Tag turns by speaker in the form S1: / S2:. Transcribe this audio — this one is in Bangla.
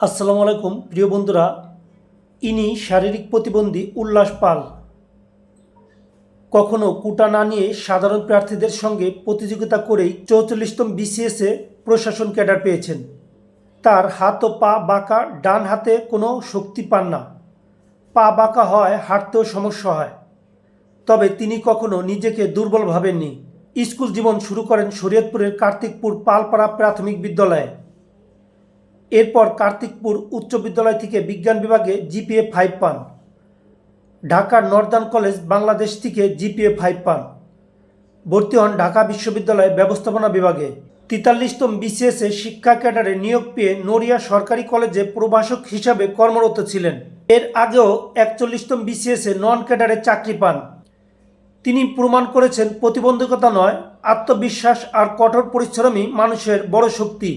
S1: আসসালামু আলাইকুম, প্রিয় বন্ধুরা। ইনি শারীরিক প্রতিবন্ধী উল্লাস পাল। কখনো কুটা না নিয়ে সাধারণ প্রার্থীদের সঙ্গে প্রতিযোগিতা করেই চৌচল্লিশতম বিসিএসে প্রশাসন ক্যাডার পেয়েছেন। তার হাত ও পা বাঁকা, ডান হাতে কোনো শক্তি পান না। পা বাঁকা হয় হাঁটতেও সমস্যা হয়। তবে তিনি কখনো নিজেকে দুর্বল ভাবেননি। স্কুল জীবন শুরু করেন শরীয়তপুরের কার্তিকপুর পালপাড়া প্রাথমিক বিদ্যালয়ে। এরপর কার্তিকপুর উচ্চ বিদ্যালয় থেকে বিজ্ঞান বিভাগে জিপিএ ফাইভ পান। ঢাকার নর্দার্ন কলেজ বাংলাদেশ থেকে জিপিএ ফাইভ পান। ভর্তি হন ঢাকা বিশ্ববিদ্যালয় ব্যবস্থাপনা বিভাগে। তেতাল্লিশতম বিসিএসে শিক্ষা ক্যাডারে নিয়োগ পেয়ে নড়িয়া সরকারি কলেজে প্রভাষক হিসাবে কর্মরত ছিলেন। এর আগেও একচল্লিশতম বিসিএসে নন ক্যাডারে চাকরি পান। তিনি প্রমাণ করেছেন, প্রতিবন্ধকতা নয়, আত্মবিশ্বাস আর কঠোর পরিশ্রমই মানুষের বড় শক্তি।